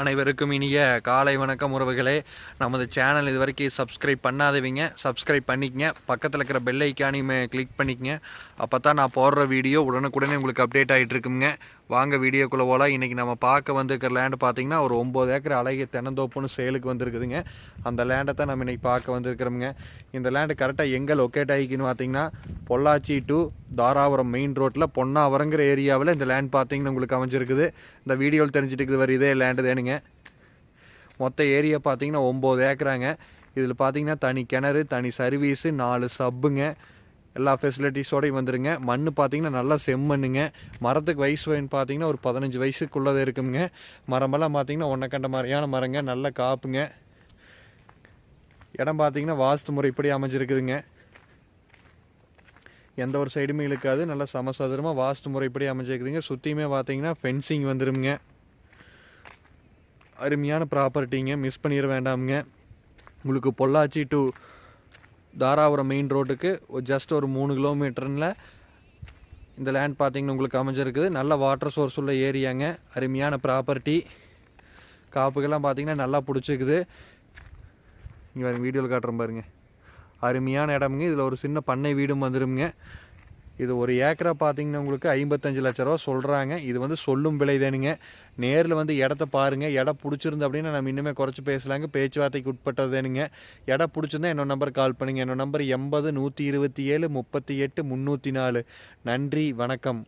அனைவருக்கும் இனிய காலை வணக்கம் உறவுகளே. நமது சேனல் இது வரைக்கும் சப்ஸ்கிரைப் பண்ணாதவங்க சப்ஸ்கிரைப் பண்ணிக்கங்க. பக்கத்தில் இருக்கிற பெல் ஐக்கானையுமே கிளிக் பண்ணிக்கங்க. அப்போ தான் நான் போடுற வீடியோ உடனுக்குடனே உங்களுக்கு அப்டேட் ஆகிட்டு இருக்குங்க. வாங்க வீடியோக்குள்ளே போகலாம் இன்றைக்கி நம்ம பார்க்க வந்திருக்கிற லேண்டு பார்த்தீங்கன்னா ஒரு ஒம்பது ஏக்கர் அழகிய தென்னந்தோப்புன்னு சேலுக்கு வந்திருக்குதுங்க. அந்த லேண்டை தான் நம்ம இன்றைக்கி பார்க்க வந்திருக்கிறோமுங்க. இந்த லேண்டு கரெக்டாக எங்கே லொக்கேட் ஆகிக்குன்னு பார்த்தீங்கன்னா பொள்ளாச்சி டு தாராபுரம் மெயின் ரோட்டில் பொன்னாவரங்கிற ஏரியாவில் இந்த லேண்ட் பார்த்தீங்கன்னா உங்களுக்கு அமைஞ்சிருக்குது. இந்த வீடியோவில் தெரிஞ்சுட்டு இருக்குது வர இதே லேண்டு தேனுங்க. மொத்த ஏரியா பார்த்தீங்கன்னா ஒம்பது ஏக்கராங்க. இதில் பார்த்தீங்கன்னா தனி கிணறு தனி சர்வீஸு நாலு சப்புங்க எல்லா ஃபெசிலிட்டிஸோடையும் வந்துருங்க. மண் பார்த்தீங்கன்னா நல்லா செம்மண்ணுங்க. மரத்துக்கு வயசு வயன்னு பார்த்தீங்கன்னா ஒரு பதினஞ்சு வயசுக்குள்ளதே இருக்குங்க. மரமெல்லாம் பார்த்தீங்கன்னா ஒன்றை கண்ட மாதிரியான மரங்க. நல்ல காப்புங்க. இடம் பார்த்தீங்கன்னா வாஸ்து முறை இப்படி அமைஞ்சிருக்குதுங்க. எந்த ஒரு சைடுமே இழுக்காது. நல்லா சமசதுரமாக வாஸ்து முறை இப்படி அமைஞ்சிருக்குதுங்க. சுற்றியுமே பார்த்தீங்கன்னா ஃபென்சிங் வந்துடுங்க அருமையான ப்ராப்பர்ட்டிங்க மிஸ் பண்ணிட வேண்டாமுங்க. உங்களுக்கு பொள்ளாச்சி டு தாராபுரம் மெயின் ரோட்டுக்கு ஜஸ்ட் ஒரு மூணு கிலோமீட்டரில் இந்த லேண்ட் பார்த்தீங்கன்னா உங்களுக்கு அமைஞ்சிருக்குது. நல்ல வாட்டர் சோர்ஸ் உள்ள ஏரியாங்க. அருமையான ப்ராப்பர்ட்டி காப்புக்கெல்லாம் பார்த்தீங்கன்னா நல்லா பிடிச்சிக்குது. இங்கே பாருங்க வீடியோவில் காட்டுறேன் பாருங்க. அருமையான இடமுங்க. இதில் ஒரு சின்ன பண்ணை வீடும் வந்துருங்க இது ஒரு ஏக்கரை பார்த்தீங்கன்னா உங்களுக்கு ஐம்பத்தஞ்சு லட்ச ரூபா சொல்கிறாங்க இது வந்து சொல்லும் விலை தானுங்க நேரில் வந்து இடத்த பாருங்கள் இடம் பிடிச்சிருந்து அப்படின்னா நம்ம இன்னுமே குறைச்சி பேசலாங்க. பேச்சுவார்த்தைக்கு உட்பட்டது தானுங்க இடம் பிடிச்சிருந்தா என்னோட நம்பர் கால் பண்ணுங்கள் என்னோட நம்பர் எண்பது நூற்றி இருபத்தி ஏழு முப்பத்தி எட்டு முந்நூற்றி நாலு. நன்றி. வணக்கம்.